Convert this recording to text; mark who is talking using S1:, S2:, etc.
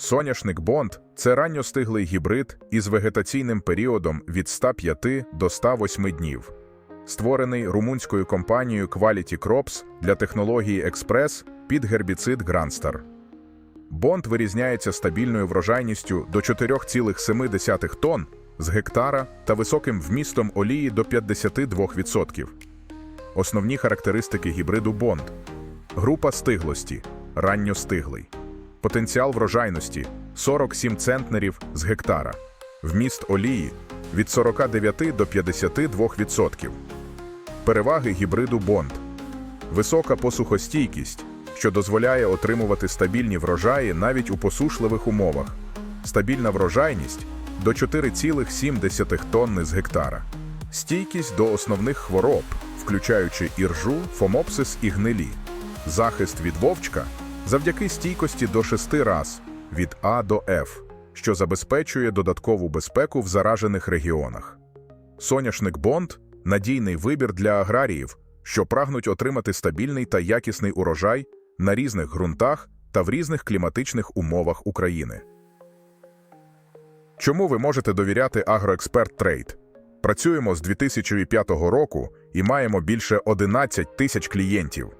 S1: Соняшник Бонд це ранньостиглий гібрид із вегетаційним періодом від 105 до 108 днів. Створений румунською компанією Quality Crops для технології Експрес під гербіцид Грансtar. Бонд вирізняється стабільною врожайністю до 4,7 тонн з гектара та високим вмістом олії до 52%. Основні характеристики гібриду Бонд. Група стиглості ранньостиглий. Потенціал врожайності 47 центнерів з гектара. Вміст олії від 49 до 52%. Переваги гібриду Бонд. Висока посухостійкість, що дозволяє отримувати стабільні врожаї навіть у посушливих умовах. Стабільна врожайність до 4,7 тонни з гектара. Стійкість до основних хвороб, включаючи іржу, фомопсис і гнилі. Захист від вовчка завдяки стійкості до 6 раз від А до Ф, що забезпечує додаткову безпеку в заражених регіонах. Соняшник Бонд надійний вибір для аграріїв, що прагнуть отримати стабільний та якісний урожай на різних ґрунтах та в різних кліматичних умовах України. Чому ви можете довіряти Агроексперт Трейд? Працюємо з 2005 року і маємо більше 11 тисяч клієнтів.